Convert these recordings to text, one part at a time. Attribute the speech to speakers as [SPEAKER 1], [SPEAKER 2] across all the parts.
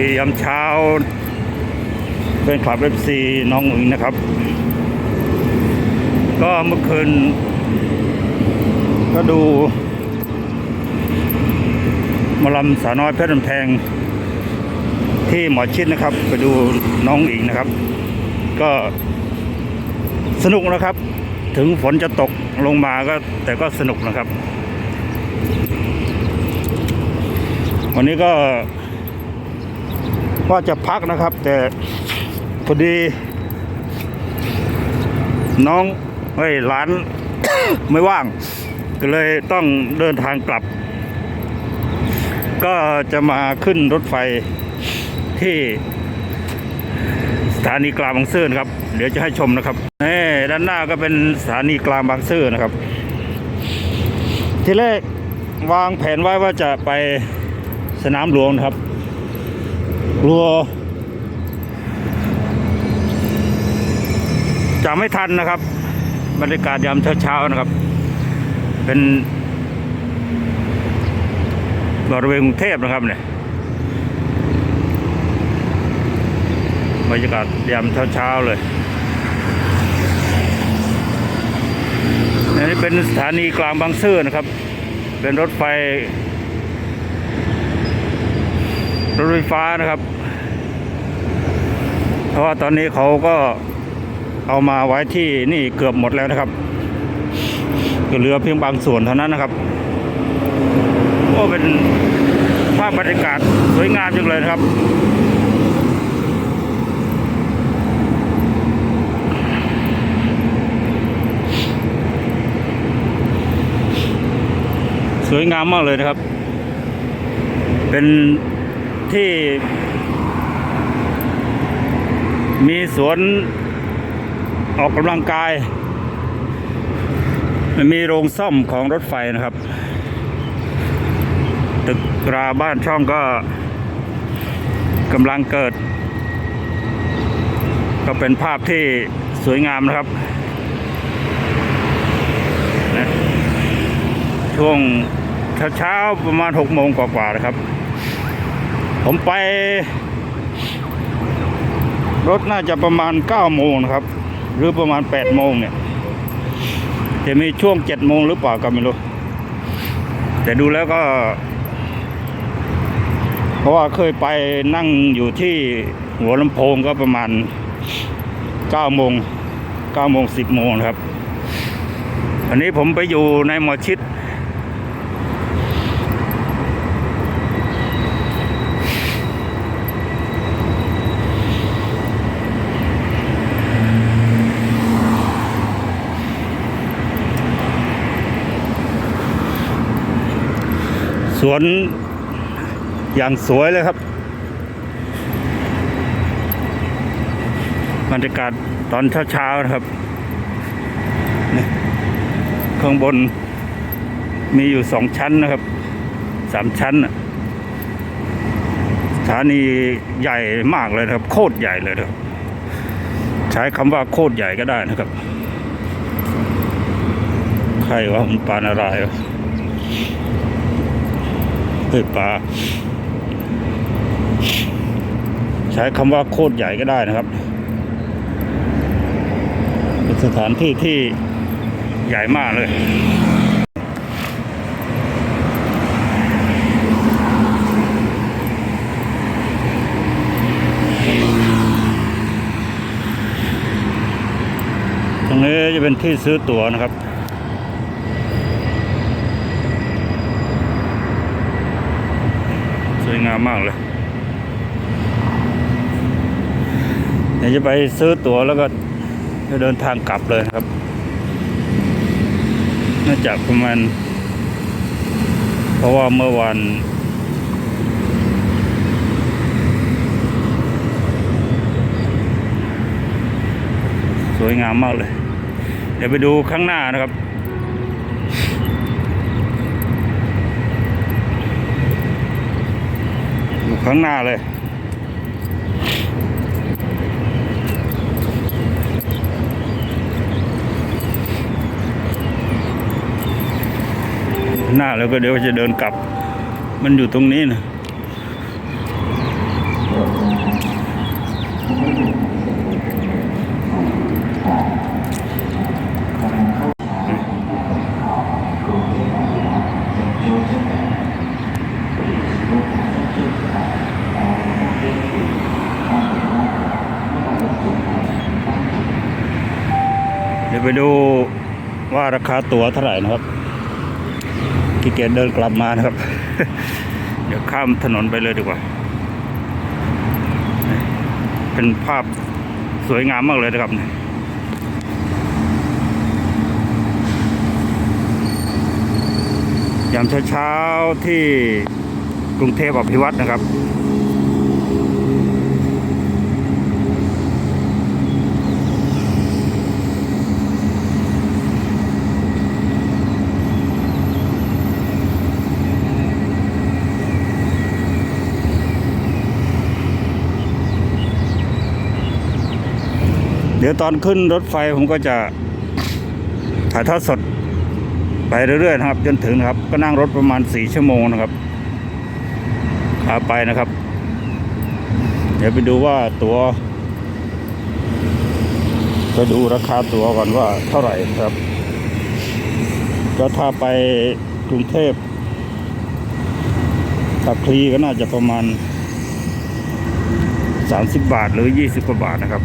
[SPEAKER 1] ดียามเช้าเป็นขับเอฟซีน้องหมิงนะครับ ก็เมื่อคืนก็ดูมอลำสาน้อยเพชรลำแพง ที่หมอชิดนะครับ ไปดูน้องอิงนะครับ ก็สนุกนะครับ ถึงฝนจะตกลงมาก็แต่ก็สนุกนะครับ วันนี้ก็ ว่าจะพักนะครับ แต่พอดี น้องเฮ้ยหลาน ไม่ว่าง ก็เลยต้องเดินทางกลับ ก็จะมาขึ้นรถไฟที่สถานีกลางบางซื่อนครับ เดี๋ยวจะให้ชมนะครับนี่ด้านหน้าก็เป็นสถานีกลางบางซื่อนะครับ ที่แรกวางแผนไว้ว่าจะไปสนามหลวงนะครับ กลัว จะไม่ทันนะครับ บรรยากาศยามเช้าๆนะครับ เป็นบริเวณกรุงเทพนะครับเนี่ยบรรยากาศยามเช้าๆเลยอันนี้เป็นสถานีกลางบางซื่อนะครับ เป็นรถไฟ รถไฟฟ้านะครับ เพราะว่าตอนนี้เขาก็เอามาไว้ที่นี่เกือบหมดแล้วนะครับก็เหลือเพียงบางส่วนเท่านั้นนะครับก็เป็นภาพบรรยากาศสวยงามจังเลยนะครับ สวยงามมากเลยนะครับ เป็น ที่ มีสวนออกกำลังกาย มีโรงซ่อมของรถไฟนะครับ ตึกราบ้านช่องก็กำลังเกิด ก็เป็นภาพที่สวยงามนะครับ ช่วงเช้าๆประมาณหกโมงกว่าๆนะครับ ผมไป รถน่าจะประมาณ 9 โมงนะครับ หรือประมาณ 8 โมงเนี่ย จะมีช่วง 7 โมงหรือเปล่าก็ไม่รู้ แต่ดูแล้วก็ เพราะว่าเคยไปนั่งอยู่ที่หัวลำโพงก็ประมาณ 9 โมง9โมง 10 โมงครับอันนี้ผมไปอยู่ในหมอชิด สวนอย่างสวยเลยครับบรรยากาศตอนเช้าๆนะครับ ข้างบนมีอยู่สองชั้นนะครับสามชั้นน่ะสถานีใหญ่มากเลยนะครับ โคตรใหญ่เลยครับ ใช้คำว่าโคตรใหญ่ก็ได้นะครับ ใครว่ามันปานอะไรวะ เฮ้ยปลา ใช้คำว่าโคตรใหญ่ก็ได้นะครับ เป็นสถานที่ที่ใหญ่มากเลยตรงนี้จะเป็นที่ซื้อตั๋วนะครับ วยงามมากเลยเดี๋ยวจะไปซื้อตั๋วแล้วก็จะเดินทางกลับเลยครับ น่าจะประมาณ เพราะว่าเมื่อวันสวยงามมากเลย เดี๋ยวไปดูข้างหน้านะครับ อยู่ ข้างหน้าเลย หน้าแล้วก็เดี๋ยวจะเดินกลับ มันอยู่ตรงนี้นะ ไปดูว่าราคาตั๋วเท่าไหร่นะครับขี้เกียจเดินกลับมานะครับ เดี๋ยวข้ามถนนไปเลยดีกว่า เป็นภาพสวยงามมากเลยนะครับยามเช้าๆที่กรุงเทพอภิวัตนะครับ ดี๋ยวตอนขึ้นรถไฟผมก็จะถ่ายทอดสดไปเรื่อยๆนะครับ จนถึงนะครับ ก็นั่งรถประมาณสี่ชั่วโมงนะครับขาไปนะครับ เดี๋ยวไปดูว่าตัวจะดูราคาตั๋วก่อนว่าเท่าไหร่ครับก็ถ้าไปกรุงเทพตักคลีก็น่าจะประมาณ 30 บาทหรือ 20กว่าบาทนะครับ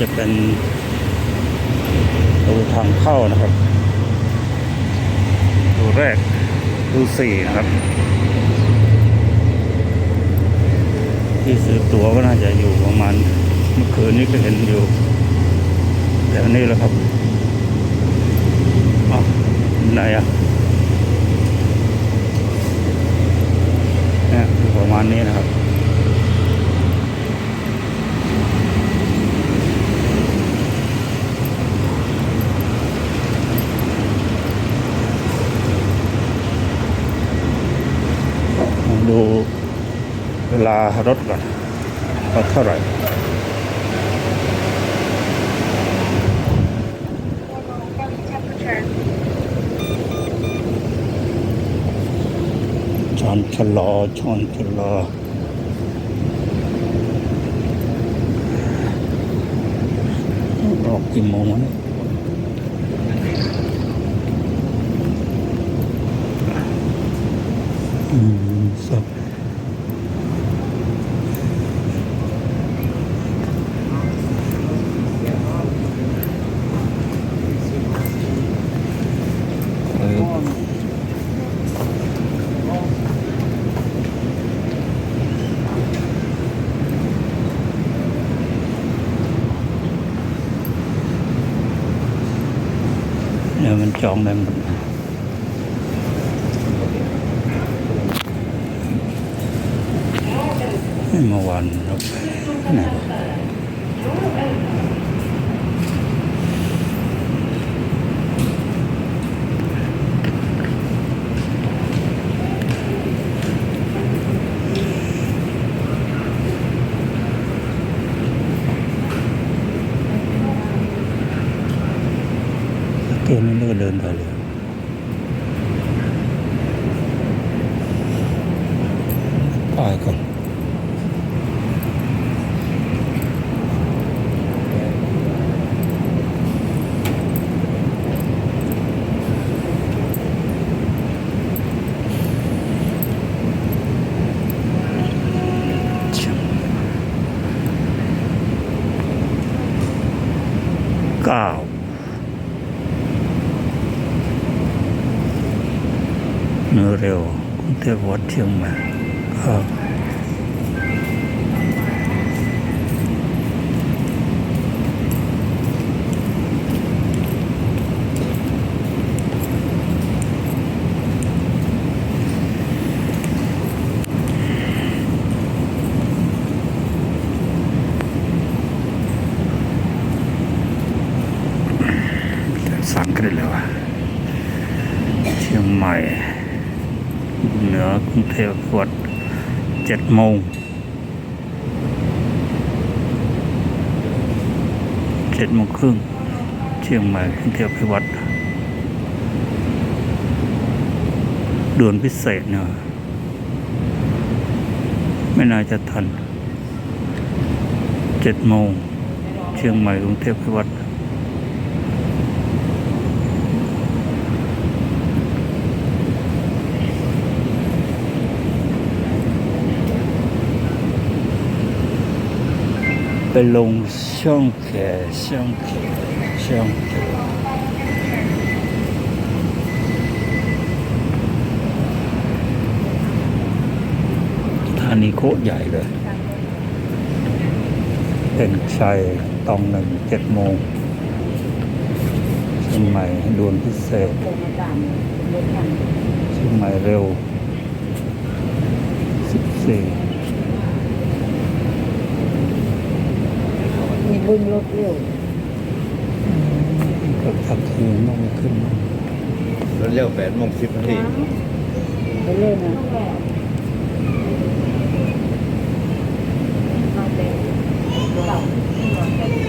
[SPEAKER 1] จะเป็นประตูทางเข้านะครับประตูแรกประตูสี่นะครับ ที่ซื้อตั๋วก็น่าจะอยู่ประมาณเมื่อคืนนี้ก็เห็นอยู่แถวนี้แหล้วครับอ๋อไหนอะเนี่ยประมาณนี้นะครับ ดูเว ลารถก่อนว่าเท่าไหร่ชอนชะลอชอนชะลอออกกี่โมงวะเนี่ยอืมสักเเนี่ยมันจอง เมื่อวนเราไปไหนวะเกมนี้ก็เดินไปเลยป้ายก่อนเก้า เนื้อเร็วก รุงเทพวัดเชียงใหม่ครับ เนื้อกรุงเทพวัดเจ็ดโมงเจ็ดโมงครึ่งเชียงใหม่กรุงเทพพิวัตรด่วนพิเศษเนี่ยไม่น่าจะทันเจ็ดโมงเชียงใหม่กรุงเทพพิวัตร ไปลงช่องแขช่องแขช่องแขสถานีโคตรใหญ่เลย เป็นชัยตองหนึ่งเจ็ดโมงเชียงใหม่ด่วนพิเศษเชียงใหม่เร็วสิบสี่
[SPEAKER 2] บึงรถเร็ว
[SPEAKER 1] ก็ทักทีมองขึ้นมา
[SPEAKER 3] รถเร็วแปดโมงสิบนาที
[SPEAKER 2] ไปเร็วนะ
[SPEAKER 1] ต